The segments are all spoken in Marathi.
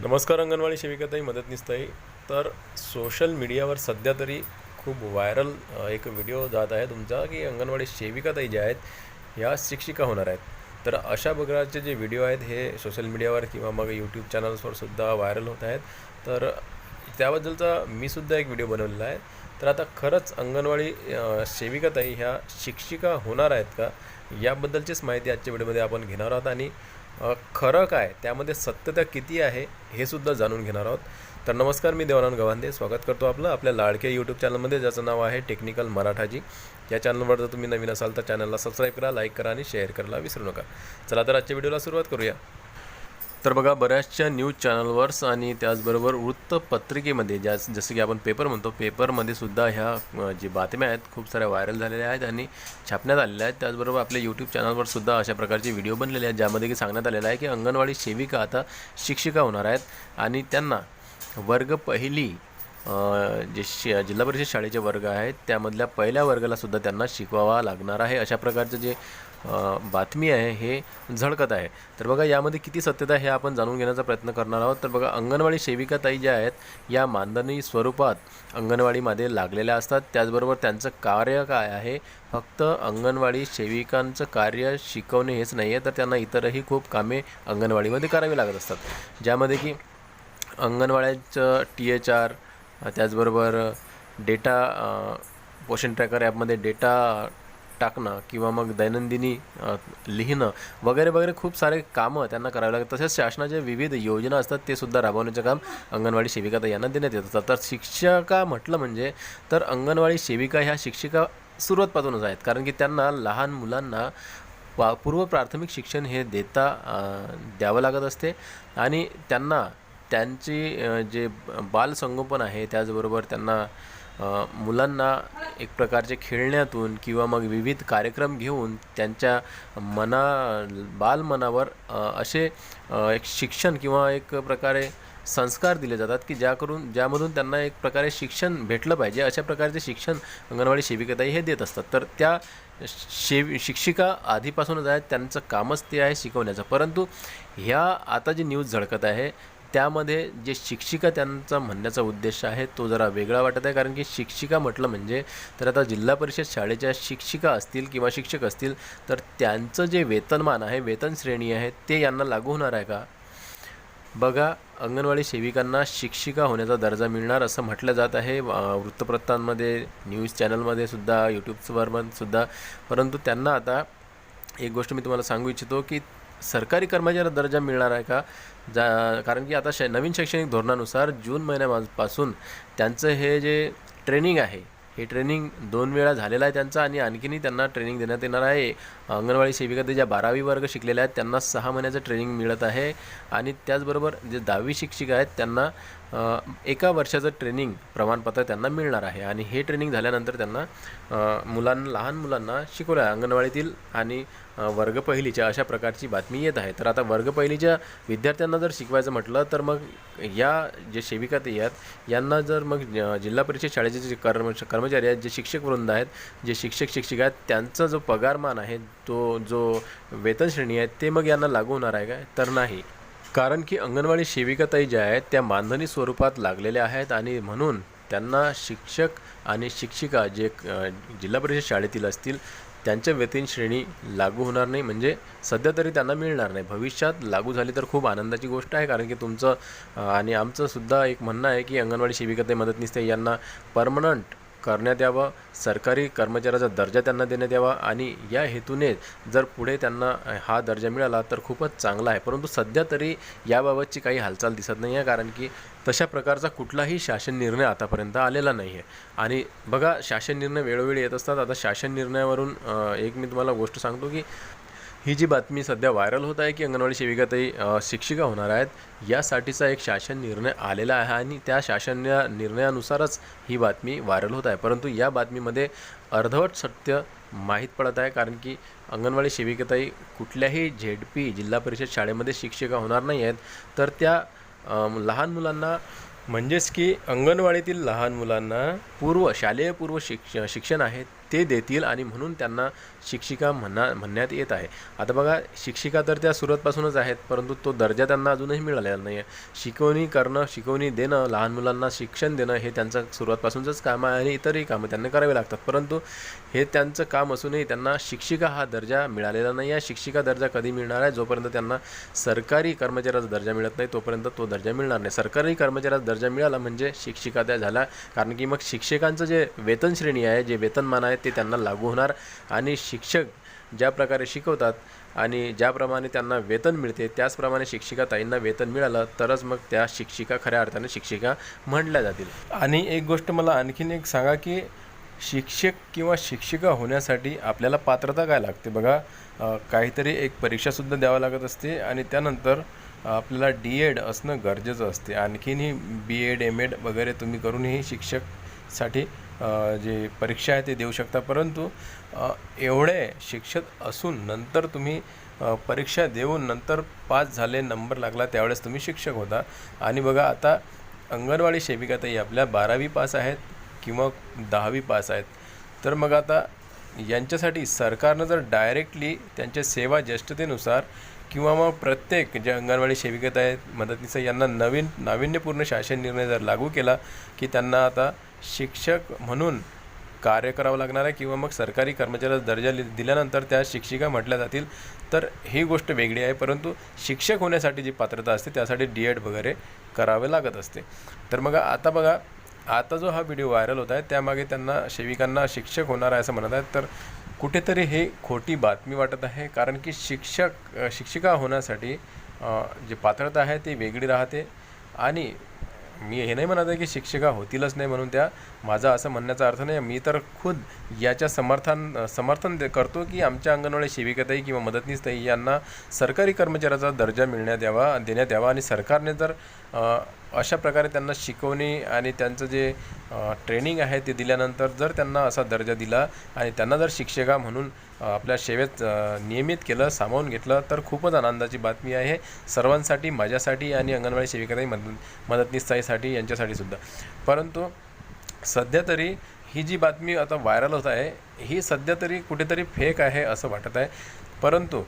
नमस्कार अंगणवाडी सेविकाताई मदतनीसताई. तर सोशल मीडियावर सध्या तरी खूप व्हायरल एक व्हिडिओ जात आहे तुमचा की अंगणवाडी सेविकाताई ज्या आहेत ह्या शिक्षिका होणार आहेत. तर अशा प्रकारचे जे व्हिडिओ आहेत हे सोशल मीडियावर किंवा मग यूट्यूब चॅनल्सवर सुद्धा व्हायरल होत आहेत. तर त्याबद्दलचा मी सुद्धा एक व्हिडिओ बनवलेला आहे. तर आता खरंच अंगणवाडी सेविकाताई ह्या शिक्षिका होणार आहेत का? याबद्दलचीच माहिती आजच्या व्हिडिओमध्ये आपण घेणार आहोत आणि खरं काय? त्यामध्ये सत्यता किती आहे हे सुद्धा जाणून घेणार आहोत. तर नमस्कार मी देवानंद गव्हांदे. स्वागत करतो आपलं आपल्या लाडक्या यूट्यूब चॅनलमध्ये ज्याचं नाव आहे टेक्निकल मराठाजी या चॅनलवर जर तुम्ही नवीन असाल तर चॅनलला सबस्क्राईब करा लाईक करा आणि शेअर करायला विसरू नका. चला तर आजच्या व्हिडिओला सुरुवात करूया. तर बघा बऱ्याचशा न्यूज चॅनलवर्स आणि त्याचबरोबर वृत्तपत्रिकेमध्ये ज्या जसं की आपण पेपर म्हणतो पेपरमध्ये सुद्धा ह्या अ, जी बातम्या आहेत खूप साऱ्या व्हायरल झालेल्या आहेत आणि छापण्यात आलेल्या आहेत. त्याचबरोबर आपल्या यूट्यूब चॅनलवर सुद्धा अशा प्रकारचे व्हिडिओ बनलेले आहेत ज्यामध्ये की सांगण्यात आलेलं आहे की अंगणवाडी सेविका आता शिक्षिका होणार आहेत आणि त्यांना वर्ग पहिली जे शि जिल्हा परिषद शाळेचे वर्ग आहेत त्यामधल्या पहिल्या वर्गाला सुद्धा त्यांना शिकवावा लागणार आहे. अशा प्रकारचं जे बातमी आहे हे झळकत आहे. तर बघा यामध्ये किती सत्यता हे आपण जाणून घेण्याचा प्रयत्न करणार आहोत. तर बघा अंगणवाडी सेविका ताई ज्या आहेत या मानधनी स्वरूपात अंगणवाडीमध्ये लागलेल्या असतात. त्याचबरोबर त्यांचं कार्य काय आहे? फक्त अंगणवाडी सेविकांचं कार्य शिकवणे हेच नाही आहे तर त्यांना इतरही खूप कामे अंगणवाडीमध्ये करावी लागत असतात. ज्यामध्ये की अंगणवाड्याचं टी एच आर त्याचबरोबर डेटा पोषण ट्रॅकर ॲपमध्ये डेटा टाकणं किंवा मग दैनंदिनी लिहिणं वगैरे वगैरे खूप सारे कामं त्यांना करावे लागतात. तसेच शासनाच्या विविध योजना असतात ते सुद्धा राबवण्याचं काम अंगणवाडी सेविका तर यांना देण्यात येत असतात. तर शिक्षिका म्हटलं म्हणजे तर अंगणवाडी सेविका ह्या शिक्षिका सुरुवातपासूनच आहेत. कारण की त्यांना लहान मुलांना पा पूर्व प्राथमिक शिक्षण हे देता द्यावं लागत असते. आणि त्यांना त्यांची जे बालसंगोपन आहे त्याचबरोबर त्यांना मुलांना एक प्रकारचे खेळण्यातून किंवा मग विविध कार्यक्रम घेऊन त्यांच्या मना बालमनावर असे एक शिक्षण किंवा एक प्रकारे संस्कार दिले जातात की ज्या करून ज्यामधून त्यांना एक प्रकारे शिक्षण भेटलं पाहिजे. अशा प्रकारचे शिक्षण अंगणवाडी सेविकाताई हे देत असतात. तर त्या शेव शिक्षिका आधीपासूनच आहेत त्यांचं कामच ते आहे शिकवण्याचं. परंतु ह्या आता जी न्यूज झळकत आहे त्यामध्ये जे शिक्षिका त्यांचा म्हणण्याचा उद्देश आहे तो जरा वेगळा वाटत आहे. कारण की शिक्षिका म्हटलं म्हणजे तर आता जिल्हा परिषद शाळेच्या शिक्षिका असतील किंवा शिक्षक असतील तर त्यांचं जे वेतनमान आहे वेतन श्रेणी आहे ते यांना लागू होणार आहे का? बघा अंगणवाडी सेविकांना शिक्षिका होण्याचा दर्जा मिळणार असं म्हटलं जात आहे. वृत्तपत्रांमध्ये न्यूज चॅनलमध्ये सुद्धा यूट्यूबवर सुद्धा. परंतु त्यांना आता एक गोष्ट मी तुम्हाला सांगू इच्छितो की सरकारी कर्मचाऱ्याला दर्जा मिळणार आहे का? जा कारण की आता शै नवीन शैक्षणिक धोरणानुसार जून महिन्यापासून त्यांचं हे जे ट्रेनिंग आहे हे ट्रेनिंग दोन वेळा झालेलं आहे त्यांचं आणि आणखीनही त्यांना ट्रेनिंग देण्यात येणार आहे. अंगणवाडी सेविका ते ज्या बारावी वर्ग शिकलेल्या आहेत त्यांना सहा महिन्याचं ट्रेनिंग मिळत आहे. आणि त्याचबरोबर जे दहावी शिक्षिका आहेत त्यांना एका वर्षाचं ट्रेनिंग प्रमाणपत्र त्यांना मिळणार आहे. आणि हे ट्रेनिंग झाल्यानंतर त्यांना मुलांना लहान मुलांना शिकवलं आहे. अंगणवाडीतील आणि वर्ग पहिलीच्या अशा प्रकारची बातमी येत आहे. तर आता वर्ग पहिलीच्या विद्यार्थ्यांना जर शिकवायचं म्हटलं तर मग या जे सेविका ते आहेत यांना जर मग जिल्हा परिषद शाळेचे जे कर्म कर्मचारी आहेत जे शिक्षक वृंद आहेत जे शिक्षक शिक्षिका आहेत त्यांचा जो पगारमान आहे तो जो वेतन श्रेणी आहे ते मग यांना लागू होणार आहे काय तर नाही. कारण की अंगणवाडी सेविकाताई ज्या आहेत त्या मानधनी स्वरूपात लागलेल्या आहेत आणि म्हणून त्यांना शिक्षक आणि शिक्षिका जे जिल्हा परिषद शाळेतील असतील त्यांच्या वेतन श्रेणी लागू होणार नाही. म्हणजे सध्या तरी त्यांना मिळणार नाही. भविष्यात लागू झाली तर खूप आनंदाची गोष्ट आहे कारण की तुमचं आणि आमचंसुद्धा एक म्हणणं आहे की अंगणवाडी सेविकाताई मदतनीस यांना परमनंट करण्यात यावं सरकारी कर्मचाऱ्याचा दर्जा त्यांना देण्यात यावा आणि या हेतूने जर पुढे त्यांना हा दर्जा मिळाला तर खूपच चांगला आहे. परंतु सध्या तरी याबाबतची काही हालचाल दिसत नाही आहे कारण की तशा प्रकारचा कुठलाही शासन निर्णय आतापर्यंत आलेला नाही आहे. आणि बघा शासन निर्णय वेळोवेळी येत असतात. आता शासन निर्णयावरून एक मी तुम्हाला गोष्ट सांगतो की ही जी बातमी सध्या व्हायरल होत आहे की अंगणवाडी सेविकाताई शिक्षिका होणार आहेत यासाठीचा एक शासन निर्णय आलेला आहे आणि त्या शासन निर्णयानुसारच ही बातमी व्हायरल होत आहे. परंतु या बातमीमध्ये अर्धवट सत्य माहीत पडत आहे कारण की अंगणवाडी सेविकाताई कुठल्याही झेड पी जिल्हा परिषद शाळेमध्ये शिक्षिका होणार नाही आहेत. तर त्या लहान मुलांना म्हणजेच की अंगणवाडीतील लहान मुलांना पूर्व शालेय पूर्व शिक्ष शिक्षण आहे. ते देतील आणि म्हणून त्यांना शिक्षिका म्हणा म्हणण्यात येत आहे. आता बघा शिक्षिका तर त्या सुरुवातपासूनच आहेत परंतु तो दर्जा त्यांना अजूनही मिळालेला नाही आहे शिकवणी करणं शिकवणी देणं लहान मुलांना शिक्षण देणं हे त्यांचं सुरुवातपासूनचंच काम आहे आणि इतरही कामं त्यांना करावे लागतात. परंतु हे त्यांचं काम असूनही त्यांना शिक्षिका हा दर्जा मिळालेला नाही आहे. शिक्षिका दर्जा कधी मिळणार आहे? जोपर्यंत त्यांना सरकारी कर्मचाऱ्याचा दर्जा मिळत नाही तोपर्यंत तो दर्जा मिळणार नाही. सरकारी कर्मचाऱ्याचा दर्जा मिळाला म्हणजे शिक्षिका त्या झाला कारण की मग शिक्षकांचं जे वेतन श्रेणी आहे जे वेतनमान आहे ते त्यांना लागू होणार. आणि शिक्षक ज्या प्रकारे शिकवतात आणि ज्याप्रमाणे त्यांना वेतन मिळते त्याचप्रमाणे शिक्षिका ताईंना वेतन मिळालं तरच मग त्या शिक्षिका खऱ्या अर्थाने शिक्षिका म्हणल्या जातील. आणि एक गोष्ट मला आणखीन एक सांगा की शिक्षक किंवा शिक्षिका होण्यासाठी आपल्याला पात्रता काय लागते? बघा काहीतरी एक परीक्षासुद्धा द्यावं लागत असते आणि त्यानंतर आपल्याला डी एड असणं गरजेचं असते. आणखीनही बी एड एम एड वगैरे तुम्ही करूनही शिक्षकसाठी जे परीक्षा आहे ते देऊ शकता. परंतु एवढे शिक्षक असून नंतर तुम्ही परीक्षा देऊन नंतर पास झाले नंबर लागला त्यावेळेस तुम्ही शिक्षक होता. आणि बघा आता अंगणवाडी सेविकाताई आपल्या बारावी पास आहेत किंवा दहावी पास आहेत. तर मग आता यांच्यासाठी सरकारनं जर डायरेक्टली त्यांच्या सेवा ज्येष्ठतेनुसार किंवा मग प्रत्येक जे अंगणवाडी सेविकेत आहेत मदतनीस यांना नवीन नाविन्यपूर्ण शासन निर्णय जर लागू केला की त्यांना आता शिक्षक म्हणून कार्य करावं लागणार आहे किंवा मग सरकारी कर्मचाऱ्याचा दर्जा लि- दिल्यानंतर त्या शिक्षिका म्हटल्या जातील तर ही गोष्ट वेगळी आहे. परंतु शिक्षक होण्यासाठी जी पात्रता असते त्यासाठी डी एड वगैरे करावे लागत असते. तर मग आता बघा आता जो हा व्हिडिओ व्हायरल होत आहे त्यामागे त्यांना सेविकांना शिक्षक होणार आहे असं म्हणत आहेत. तर कुठेतरी हे खोटी बातमी वाटत आहे कारण की शिक्षक शिक्षिका होण्यासाठी जी पात्रता आहे ती वेगळी राहते. आणि मी हे नाही म्हणत आहे की शिक्षिका होतीलच नाही म्हणून त्या माझा असं म्हणण्याचा अर्थ नाही. मी तर खुद याच्या समर्थन समर्थन करतो की आमच्या अंगणवाडी सेविकाताई किंवा मदतनीसताई यांना सरकारी कर्मचाऱ्याचा दर्जा मिळण्यात यावा देण्यात यावा. आणि सरकारने जर अशा प्रकारे त्यांना शिकवणी आणि त्यांचं जे ट्रेनिंग आहे ते दिल्यानंतर जर त्यांना असा दर्जा दिला आणि त्यांना जर शिक्षिका म्हणून आपल्या सेवेत नियमित केलं सामावून घेतलं तर खूपच आनंदाची बातमी आहे. सर्वांसाठी माझ्यासाठी आणि अंगणवाडी सेविकाताई मद मदतनीसताईसाठी यांच्यासाठी सुद्धा. परंतु सध्या तरी ही जी बातमी आता व्हायरल होत आहे ही सध्या तरी कुठेतरी फेक आहे असं वाटत आहे. परंतु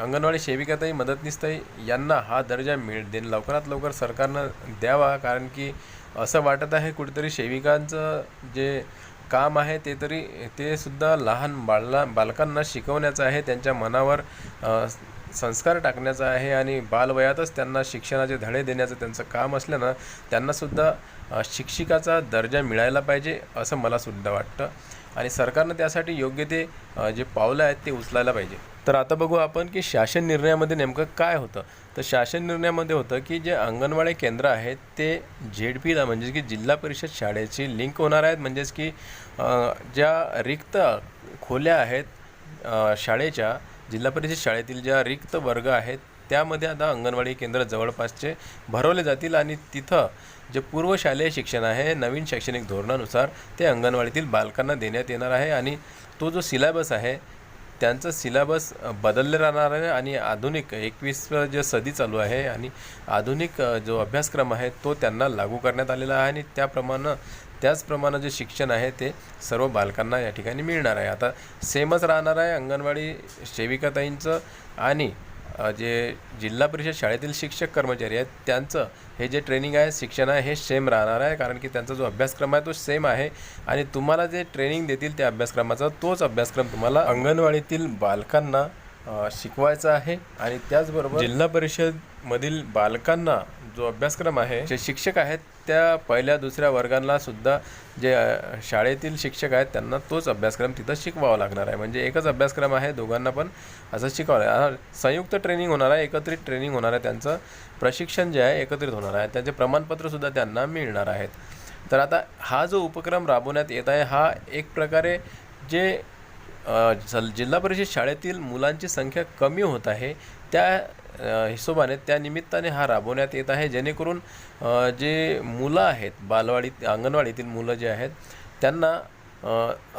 अंगणवाडी सेविकाताई मदतनीसताई यांना हा दर्जा मिळ दे लवकरात लवकर सरकारनं द्यावा कारण की असं वाटत आहे कुठेतरी सेविकांचं जे काम आहे ते तरी ते सुद्धा लहान बाळला बालकांना शिकवण्याचं आहे त्यांच्या मनावर संस्कार टाकण्याचा आहे आणि बालवयातच त्यांना शिक्षणाचे धडे देण्याचं त्यांचं काम असल्यानं त्यांनासुद्धा शिक्षिकाचा दर्जा मिळायला पाहिजे असं मला सुद्धा वाटतं. आणि सरकारनं त्यासाठी योग्य ते जे पावलं आहेत ते उचलायला पाहिजे. तर आता बघू आपण की शासन निर्णयामध्ये नेमकं काय होतं. तर शासन निर्णयामध्ये होतं की जे अंगणवाडी केंद्र आहेत ते झेड पीला म्हणजेच की जिल्हा परिषद शाळेची लिंक होणार आहेत. म्हणजेच की ज्या रिक्त खोल्या आहेत शाळेच्या जिल्हा परिषद शाळेतील ज्या रिक्त वर्ग आहेत त्यामध्ये आता अंगणवाडी केंद्र जवळपासचे भरवले जातील आणि तिथं जे पूर्व शालेय शिक्षण आहे नवीन शैक्षणिक धोरणानुसार ते अंगणवाडीतील बालकांना देण्यात येणार आहे. आणि तो जो सिलेबस आहे त्यांचं सिलेबस बदलले राहणार आहे आणि आधुनिक एकवीस जे सदी चालू आहे आणि आधुनिक जो अभ्यासक्रम आहे तो त्यांना लागू करण्यात आलेला आहे आणि त्याप्रमाणे त्याचप्रमाणे जे शिक्षण आहे ते सर्व बालकांना या ठिकाणी मिळणार आहे. आता सेमच राहणार आहे अंगणवाडी सेविकाताईंचं आणि जे जिल्हा परिषद शाळेतील शिक्षक कर्मचारी आहेत त्यांचं हे जे ट्रेनिंग आहे शिक्षण आहे हे सेम राहणार आहे कारण की त्यांचा जो अभ्यासक्रम आहे तो सेम आहे. आणि तुम्हाला जे ट्रेनिंग देतील त्या अभ्यासक्रमाचा तोच अभ्यासक्रम तुम्हाला अंगणवाडीतील बालकांना शिकवायचं आहे आणि त्याचबरोबर जिल्हा परिषदमधील बालकांना जो अभ्यासक्रम आहे जे शिक्षक आहेत त्या पहिल्या दुसऱ्या वर्गांना सुद्धा जे शाळेतील शिक्षक आहेत त्यांना तोच अभ्यासक्रम तिथं शिकवावा लागणार आहे. म्हणजे एकच अभ्यासक्रम आहे दोघांना पण असं शिकवायला आहे. संयुक्त ट्रेनिंग होणार आहे एकत्रित ट्रेनिंग होणार आहे त्यांचं प्रशिक्षण जे आहे एकत्रित होणार आहे. त्यांचे प्रमाणपत्रसुद्धा त्यांना मिळणार आहेत. तर आता हा जो उपक्रम राबवण्यात येत आहे हा एक प्रकारे जे जिल्हा परिषद शाळेतील मुलांची संख्या कमी होत आहे. त्या हिशोबाने त्या निमित्ताने हा राबवण्यात येत आहे. जेणेकरून जे मुलं आहेत बालवाडी अंगणवाडीतील मुलं जे आहेत त्यांना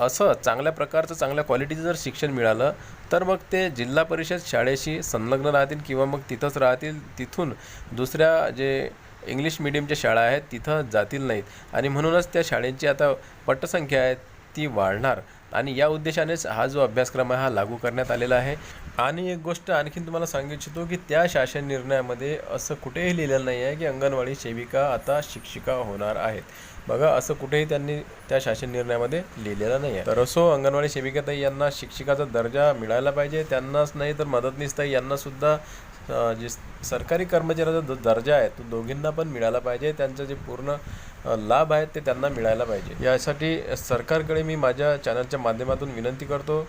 असं चांगल्या प्रकारचं चांगल्या क्वालिटीचं जर शिक्षण मिळालं तर मग ते जिल्हा परिषद शाळेशी संलग्न राहतील किंवा मग तिथंच राहतील. तिथून दुसऱ्या जे इंग्लिश मिडियमच्या शाळा आहेत तिथं जातील नाहीत. आणि म्हणूनच त्या शाळेंची आता पटसंख्या आहे ती वाढणार. आणि या उद्देशानेच हा जो अभ्यासक्रम आहे हा लागू करण्यात आलेला आहे. आणि एक गोष्ट आणखीन तुम्हाला सांगू इच्छितो की त्या शासन निर्णयामध्ये असं कुठेही लिहिलेलं नाही आहे की अंगणवाडी सेविका आता शिक्षिका होणार आहेत. बघा असं कुठेही त्यांनी त्या शासन निर्णयामध्ये लिहिलेलं नाही आहे. तर असो अंगणवाडी सेविकाताई यांना शिक्षिकाचा दर्जा मिळायला पाहिजे त्यांनाच नाही तर मदतनीसताई यांनासुद्धा जे सरकारी कर्मचाऱ्याचा जो दर्जा आहे तो दोघींना पण मिळाला पाहिजे. त्यांचं जे पूर्ण लाभ आहेत ते त्यांना मिळायला पाहिजे. यासाठी सरकारकडे मी माझ्या चॅनलच्या माध्यमातून विनंती करतो.